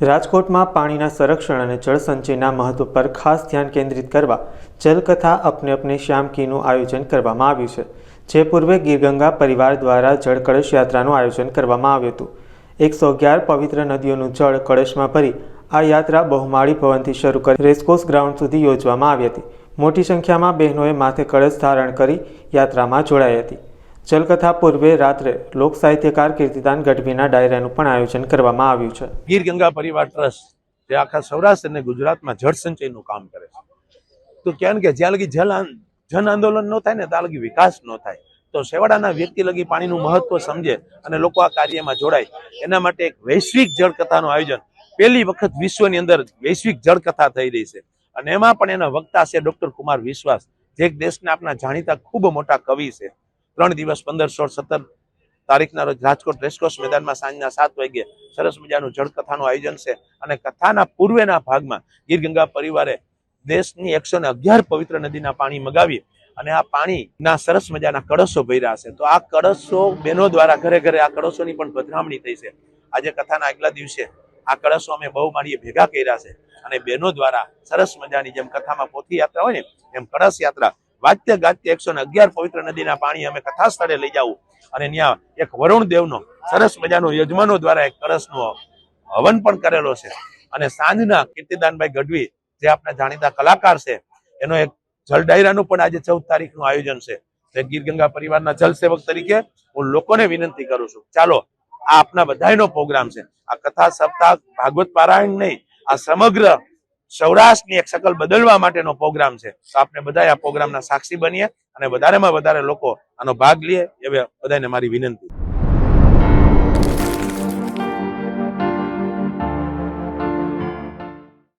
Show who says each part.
Speaker 1: રાજકોટમાં પાણીના સંરક્ષણ અને જળસંચયના મહત્વ પર ખાસ ધ્યાન કેન્દ્રિત કરવા જલકથા અપને અપને શ્યામકીનું આયોજન કરવામાં આવ્યું છે, જે પૂર્વે ગીરગંગા પરિવાર દ્વારા જળ કળશ યાત્રાનું આયોજન કરવામાં આવ્યું હતું. એકસો અગિયાર પવિત્ર નદીઓનું જળ કળશમાં ભરી આ યાત્રા બહુમાળી ભવનથી શરૂ કરી રેસકોર્સ ગ્રાઉન્ડ સુધી યોજવામાં આવી હતી. મોટી સંખ્યામાં બહેનોએ માથે કળશ ધારણ કરી યાત્રામાં જોડાઈ હતી. જલકથા પૂર્વે રાત્રે લોક સાહિત્યકાર કીર્તિદાન ગઢવીના ડાયરાનું પણ આયોજન કરવામાં આવ્યું છે.
Speaker 2: ગીર ગંગા પરિવાર ટ્રસ્ટ જે આખા સૌરાષ્ટ્ર અને ગુજરાતમાં જળ સંચયનું કામ કરે છે. તો કેમ કે જ્યાં લગી જલ જન આંદોલન ન થાય ને ત્યાં લગી વિકાસ ન થાય, તો છેવાડાના વ્યક્તિ લગી પાણીનું મહત્વ સમજે અને લોકો આ કાર્યમાં જોડાય. એના માટે એક વૈશ્વિક જળ કથાનું આયોજન પહેલી વખત વિશ્વની અંદર વૈશ્વિક જળ કથા થઈ રહી છે. અને એમાં પણ એના વક્તા છે ડોક્ટર કુમાર વિશ્વાસ, જે દેશના આપણા જાણીતા ખૂબ મોટા કવિ છે. ત્રણ દિવસ, પંદર, સોળ, સત્તર તારીખના રોજ રાજકોટ રેસકોર્સ મેદાનમાં સાંજના સાત વાગ્યે સરસ મજાનું જળકથાનું આયોજન છે. અને કથાના પૂર્વેના ભાગમાં ગીર ગંગા પરિવારે દેશની એકસો અગિયાર પવિત્ર નદીના પાણી મગાવી અને આ પાણીના સરસ મજાના કળશો ભર્યા છે. તો આ કળશો બહેનો દ્વારા ઘરે ઘરે આ કળશોની પણ પધરામણી થઈ છે. આજે કથાના આગલા દિવસે આ કળશો અમે બહુ માળીએ ભેગા કર્યા છે અને બહેનો દ્વારા સરસ મજાની જેમ કથામાં પોથી યાત્રા હોય ને, એમ કળશ યાત્રા વાત્ય ગાજતે એકસો ને અગિયાર પવિત્ર નદીના પાણી અમે કથા સ્થળે લઈ જવું અને ત્યાં એક વરુણ દેવનો સરસ મજાનો યજમાનો દ્વારા એક કળશનો હવન પણ કરેલો છે. અને સાંજના કીર્તિદાનભાઈ ગઢવી, જે આપણા જાણીતા કલાકાર છે, એનો એક જળ ડાયરાનું પણ આજે ચૌદ તારીખનું આયોજન છે. તે ગીર ગંગા પરિવારના જલ સેવક તરીકે હું લોકોને વિનંતી કરું છું. ચાલો, આ આપના બધાનો પ્રોગ્રામ છે. આ કથા સપ્તાહ ભાગવત પારાયણ નહીં, આ સમગ્ર સૌરાષ્ટ્રની એક શકલ બદલવા માટેનો પ્રોગ્રામ છે. તો આપણે બધા આ પ્રોગ્રામના સાક્ષી બનીએ અને વધારેમાં વધારે લોકો આનો ભાગ લે એવી બધાને મારી વિનંતી.